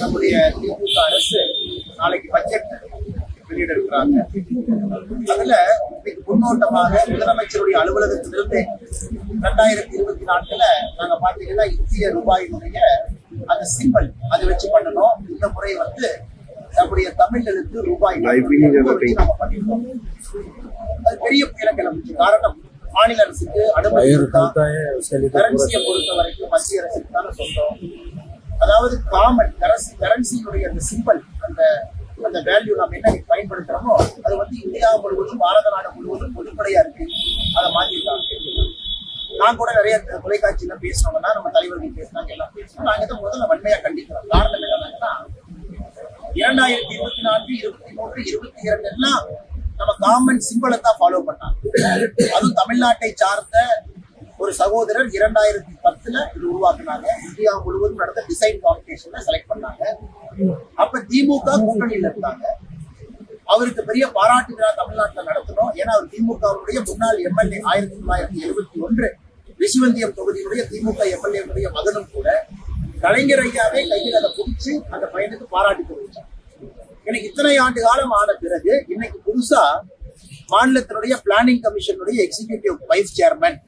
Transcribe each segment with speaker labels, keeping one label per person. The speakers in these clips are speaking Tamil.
Speaker 1: நம்முடைய திமுக அரசு நாளைக்கு பட்ஜெட் வெளியிட இருக்கிறாங்க அதுல முன்னோட்டமாக முதலமைச்சருடைய அலுவலகத்திலிருந்து ரெண்டாயிரத்தி இருபத்தி நான்குல நாங்க பாத்தீங்கன்னா இந்திய ரூபாயினுடைய அந்த சிம்பல் அது வச்சு பண்ணணும். இந்த முறை வந்து நம்முடைய தமிழ் எழுத்து ரூபாய் நம்ம பண்ணிருக்கோம். அது பெரிய கிளம்புச்சு காரணம். மாநில அரசுக்கு அனுமதி கரன்சியை பொறுத்த வரைக்கும் மத்திய அரசுக்கு தானே சொந்தம். அதாவது காமன் கரன்சி கரன்சியினுடைய அந்த சிம்பல் அந்த அந்த வேல்யூ நம்ம என்ன பயன்படுத்துறோமோ அது வந்து இந்தியா முழுவதும் பாரத நாடு முழுவதும் பொதுப்படையா இருக்கு. அதை மாத்திருக்காங்க. நான் கூட நிறைய தொலைக்காட்சியில பேசினோம்னா நம்ம தலைவர்கள் பேசினாங்க எல்லாம் பேசணும் நாங்க இதை முதல்ல வன்மையா கண்டிக்கிறோம். காரணம் என்னன்னா இரண்டாயிரத்தி இருபத்தி நான்கு இருபத்தி மூன்று இருபத்தி இரண்டு எல்லாம் நம்ம காமன் சிம்பிளை தான் ஃபாலோ பண்ணாங்க. அதுவும் தமிழ்நாட்டை சார்ந்த ஒரு சகோதரர் இரண்டாயிரத்தி பத்துல இது உருவாக்குனாங்க. இந்தியா முழுவதும் நடந்த டிசைன் காம்படிஷன்ல செலக்ட் பண்ணாங்க. அப்ப திமுக கூட்டணியில இருந்தாங்க. அவருக்கு பெரிய பாராட்டு விழா தமிழ்நாட்டில் நடத்தணும். ஏன்னா அவர் திமுகவுடைய முன்னாள் எம்எல்ஏ ஆயிரத்தி தொள்ளாயிரத்தி எழுபத்தி ஒன்று ரிஷிவந்தியம் தொகுதியுடைய திமுக எம்எல்ஏனுடைய மகனும் கூட கலைஞர் ஐயாவே கையில் அதை பிடிச்சு அந்த பையனுக்கு பாராட்டி தெரிவிச்சார் எனக்கு இத்தனை ஆண்டு காலம் ஆன பிறகு இன்னைக்கு புதுசா மாநிலத்தினுடைய பிளானிங் கமிஷனுடைய எக்ஸிகியூட்டிவ் வைஸ் சேர்மன்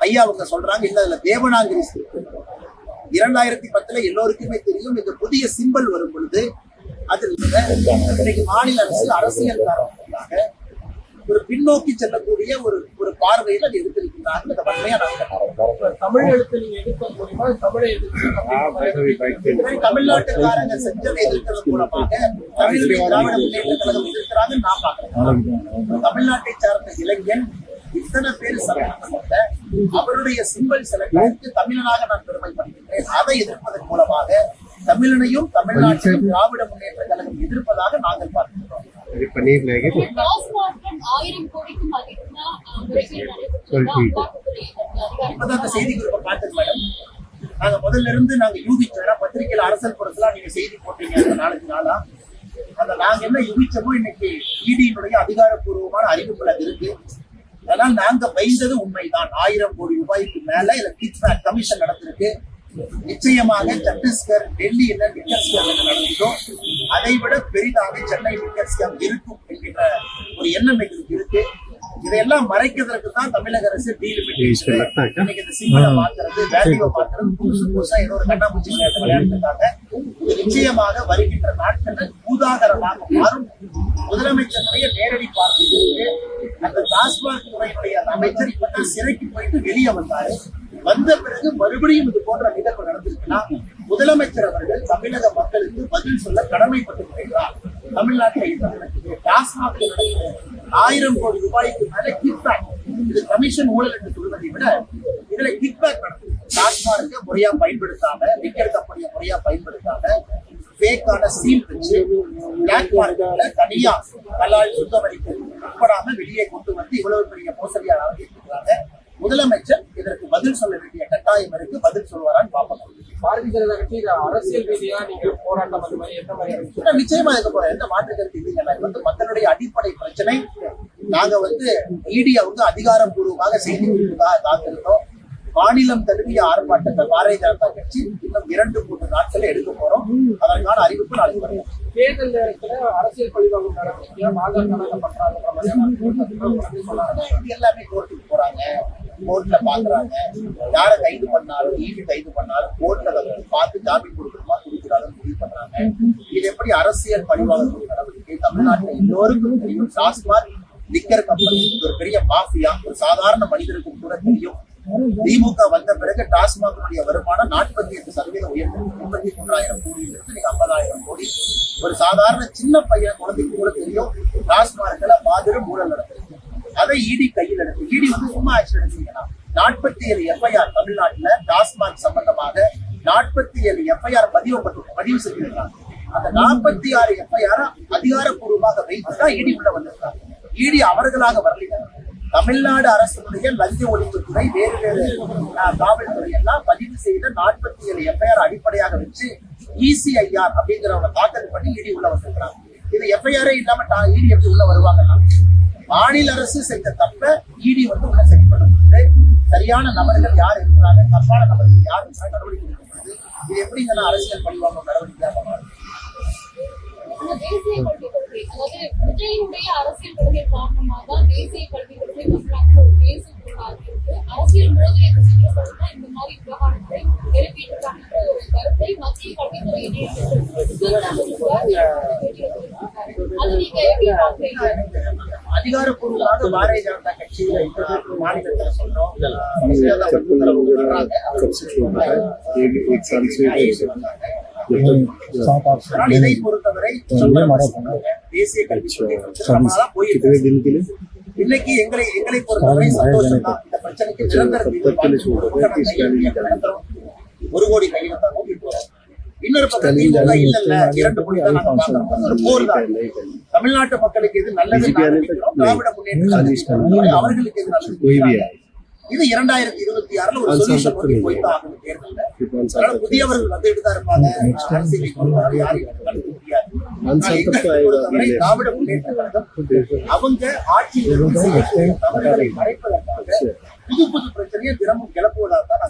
Speaker 1: ஐயா அவங்க சொல்றாங்க இல்ல அதுல இருக்கு. இரண்டாயிரத்தி பத்துல எல்லோருக்குமே தெரியும் இந்த புதிய சிம்பல் வரும் பொழுது அதில் இன்னைக்கு மாநில அரசு அரசியல் காரணத்துக்காக ஒரு பின்னோக்கி செல்லக்கூடிய ஒரு ஒரு பார்வையில் அது எடுத்திருக்கிறார்கள் அதை வன்மையா நாங்கள்
Speaker 2: தமிழ் எழுத்து நீங்க எதிர்க்க தமிழை எதிர்த்து
Speaker 1: தமிழ்நாட்டுக்காரங்க செஞ்சதை எதிர்க்கிறது மூலமாக தமிழ் திராவிட முன்னேற்ற கழகம் எதிர்க்கிறாங்க நான் பார்க்கிறேன். தமிழ்நாட்டை சார்ந்த இளைஞன் இத்தனை பேர் சம்பந்தப்பட்ட அவருடைய சிம்பல் செலக்ட் தமிழனாக நான் பெருமைப்படுகின்றேன் அதை எதிர்ப்பதன் மூலமாக தமிழனையும் தமிழ்நாட்டையும் திராவிட முன்னேற்ற கழகம் எதிர்ப்பதாக நாங்கள் பார்க்கிறோம். இப்பதான் செய்தி குறிப்பை பார்த்தது மேடம். நாங்க முதல்ல இருந்து நாங்க யூகிச்சோம் பத்திரிகையில அரசல் புறத்துல நீங்க செய்தி போட்டீங்க அந்த நாலஞ்சு நாளா. அந்த நாங்க என்ன யூகிச்சோமோ இன்னைக்கு இடியினுடைய அதிகாரப்பூர்வமான அறிவிப்புல அது இருக்கு. அதனால் நாங்க பயந்தது உண்மைதான். ஆயிரம் கோடி ரூபாய்க்கு மேல இதுல கிட்பேக் கமிஷன் நடந்திருக்கு நிச்சயமாக சத்தீஸ்கர் டெல்லி என்ன லிக்கர் ஸ்கேம் என்ன நடந்ததோ அதை விட பெரிதாக சென்னை லிக்கர் ஸ்கேம் இருக்கும் என்கின்ற ஒரு எண்ணம் எங்களுக்கு இருக்கு. இதையெல்லாம் மறைக்கிறதுக்கு தான் தமிழக அரசு டீலிமிட்டேஷன் இன்னைக்கு இந்த சிம்பிளை மாத்துறது வேல்யூவை மாத்துறது புதுசு புதுசா ஏதோ ஒரு கண்ணாமூச்சி விளையாட்டு விளையாடுறதுக்காக இது நிச்சயமாக வருகின்ற நாட்களில் பூதாகரமாக மாறும். முதலமைச்சருடைய நேரடி பார்வை அந்த டாஸ்மாக் துறையினுடைய அந்த அமைச்சர் இப்பதான் சிறைக்கு போயிட்டு வெளியே வந்தாரு. வந்த பிறகு மறுபடியும் இது போன்ற நிகழ்வு நடந்திருக்குன்னா முதலமைச்சர் அவர்கள் தமிழக மக்களுக்கு பதில் சொல்ல கடமைப்பட்டிருக்கிறார் தமிழ்நாட்டில் டாஸ்மாக் ஆயிரம் கோடி ரூபாய்க்கு மேல கிக்பேக் இது கமிஷன் ஊழல் என்று சொல்வதை விட இதுல கிக்பேக் நடக்குது. டாஸ்மார்க்க முறையா பயன்படுத்தாம லிக்கர் கம்பெனியை முறையா பயன்படுத்தாம ஃபேக்கான சீல் வச்சு பிளாக் மார்க்கெட்ல தனியா கலால் சுத்தமளிக்க உட்படாம வெளியே கொண்டு வந்து இவ்வளவு பெரிய மோசடியா நடத்திட்டு முதலமைச்சர் இதற்கு பதில் சொல்ல வேண்டிய கட்டாயம் இருக்கு. பதில் சொல்வாரான்னு பார்ப்போம்.
Speaker 2: பாரதிய ஜனதா கட்சி அரசியல் ரீதியா நீங்க போராட்டம் அந்த மாதிரி எந்த மாதிரி
Speaker 1: நிச்சயமா இருக்க போறேன் எந்த மாற்று கருத்து இல்லைங்க. இது வந்து மக்களுடைய அடிப்படை பிரச்சனை. நாங்க வந்து இடி வந்து அதிகாரப்பூர்வமாக செய்தி குறிப்புக்காக காத்திருந்தோம் மாநிலம் தழுவிய ஆர்ப்பாட்டத்தை பாரதிய ஜனதா கட்சி இன்னும் இரண்டு மூன்று நாட்கள் எடுக்க போறோம். அதற்கான அறிவிப்பு நாளைக்கு வரும்
Speaker 2: தேர்தல் நேரத்துல அரசியல் பழிவாங்க பண்றாங்க
Speaker 1: எல்லாமே கோர்ட்டுக்கு போறாங்க. கோர்ட்ல பாக்குறாங்க. யாரை கைது பண்ணாலும் ஈடு கைது பண்ணாலும் கோர்ட்ல பார்த்து ஜாமீன் கொடுக்கணுமா கொடுக்கூடாதுன்னு முடிவு பண்றாங்க. இது எப்படி அரசியல் பழிவாங்க நடவடிக்கை? தமிழ்நாட்டுல எல்லோருக்கும் தெரியும். டாஸ்மாக் லிக்கர் கம்பெனி ஒரு பெரிய மாஃபியா ஒரு சாதாரண மனிதருக்கும் கூட தெரியும். திமுக வந்த பிறகு டாஸ்மாகனுடைய வருமானம் நாற்பத்தி எட்டு சதவீதம் உயர்ந்து முப்பத்தி மூன்றாயிரம் கோடியிலிருந்து இன்னைக்கு ஐம்பதாயிரம் கோடி. ஒரு சாதாரண சின்ன பையன் குழந்தைக்கு கூட தெரியும் டாஸ்மார்க்ல மாபெரும் ஊழல் நடந்திருக்கு. அதை இடி கையில் எடுத்து இடி வந்து சும்மா ஆக்ஷன் எடுத்தீங்கன்னா நாற்பத்தி ஏழு எஃப்ஐஆர் தமிழ்நாட்டுல டாஸ்மாக் சம்பந்தமாக நாற்பத்தி ஏழு எஃப்ஐஆர் பதிவப்பட்டு பதிவு செஞ்சிருக்காங்க. அந்த நாற்பத்தி ஆறு எஃப்ஐஆர் அதிகாரப்பூர்வமாக வைத்துதான் இடி உள்ள வந்திருக்காங்க. இடி அவர்களாக வரலைங்க தமிழ்நாடு அரசுடைய லஞ்ச ஒழிப்புத்துறை வேறு வேறு காவல்துறை எல்லாம் பதிவு செய்த நாற்பத்தி ஏழு எஃப்ஐஆர் அடிப்படையாக வச்சு இசிஐஆர் அப்படிங்கிறவங்க தாக்கல் பண்ணி இடி உள்ள வந்திருக்கிறாங்க. இது எஃப்ஐஆரே இல்லாம இடி எப்படி உள்ள வருவாங்கன்னா மாநில அரசு செய்த தப்ப இடி வந்து உள்ள சரி சரியான நபர்கள் யார் இருக்கிறாங்க தப்பான நபர்கள் யார் நடவடிக்கை எடுக்கப்படுது இது எப்படி இதெல்லாம் அரசியல் பண்ணுவாங்க நடவடிக்கையாக தேசிய
Speaker 3: கல்விக் கொள்கை அதாவது விஜயனுடைய அரசியல் கொள்கை காரணமாக தேசிய கல்விக்
Speaker 1: அதிகாரப்பூர்வமாக பாரதிய ஜனதா கட்சியில இப்ப மாநிலத்தில் சொன்னோம் பொறுத்தவரை தேசிய கல்வி கொள்கை போயிருக்கு இன்னைக்கு எங்களை எங்களை பொறுத்தவரை சந்தோஷம் ஒரு கோடி இன்னொரு பக்கம் இல்ல இல்ல. இரண்டு கோடி தான் தமிழ்நாட்டு மக்களுக்கு இது நல்லது திராவிட முன்னேற்றம் அவர்களுக்கு எது நல்லது. இது இரண்டாயிரத்தி இருபத்தி ஆறுல ஒரு சொல்யூஷன் வந்து போய்தான் ஆகணும் புதியவர்கள் வந்துட்டு தான் இருப்பாங்க அரசியலுக்கு யாரையும் முடியாது. திராவிட முன்னேற்ற கழகம் அவங்க மறைப்பதற்காக புது புது பிரச்சனையை தினமும் கிளப்புவதாக தான்